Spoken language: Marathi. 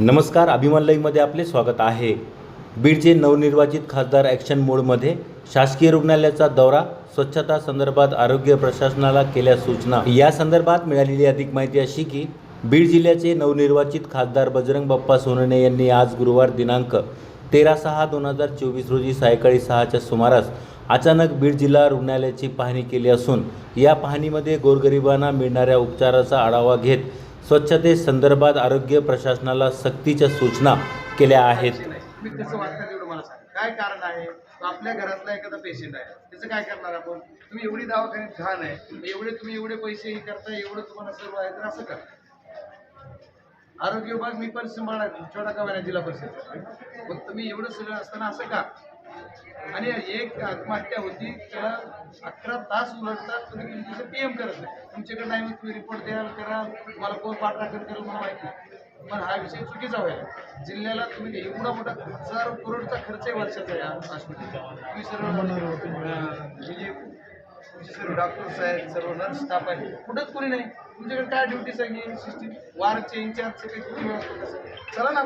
नमस्कार अभिमान लाईव्हमध्ये आपले स्वागत आहे. बीडचे नवनिर्वाचित खासदार ॲक्शन मोडमध्ये शासकीय रुग्णालयाचा दौरा स्वच्छता संदर्भात आरोग्य प्रशासनाला केल्या सूचना. या संदर्भात मिळालेली अधिक माहिती अशी की बीड जिल्ह्याचे नवनिर्वाचित खासदार बजरंग बाप्पा सोनने यांनी आज गुरुवार दिनांक तेरा सहा दोन हजार चोवीस रोजी सायंकाळी सहाच्या सुमारास अचानक बीड जिल्हा रुग्णालयाची पाहणी केली असून या पाहणीमध्ये गोरगरिबांना मिळणाऱ्या उपचाराचा आढावा घेत स्वच्छते संदर्भात आरोग्य प्रशासनाला सक्तीच्या सूचना केल्या आहेत. मी कसं वाटतं एवढं मला सांग. काय कारण आहे? आपल्या घरातला एखादा पेशंट आहे. त्याचं काय करणार आपण? तुम्ही एवढी दवाखान्यात घाण आहे एवढे तुम्ही एवढे पैसे हे करता एवढं तुम्हाला सर्व आहे तर असं करा. आरोग्य विभाग मी पण सांभाळणार. छोटा का जिल्हा परिषद. मग तुम्ही एवढं सगळं असताना असं का? आणि एक आत्महत्या होती त्याला अकरा तास उलटतात तुम्ही तुमचं पीएम करत नाही. तुमच्याकडे नाही मग तुम्ही रिपोर्ट द्याल करा तुम्हाला कोण पाठराखण करेल मला माहिती नाही. पण हा विषय चुकीचा व्हायला जिल्ह्याला तुम्ही एवढा मोठा हजार करोडचा खर्च आहे वर्षाचा या हॉस्पिटलचा तुम्ही सर्व म्हणजे सर्व डॉक्टर्स आहेत सर्व नर्स स्टाफ आहे कुठंच कोणी नाही. तुमच्याकडे काय ड्युटीज आहे? सिस्टीम वारचे इन्चार्जचे काही चला ना.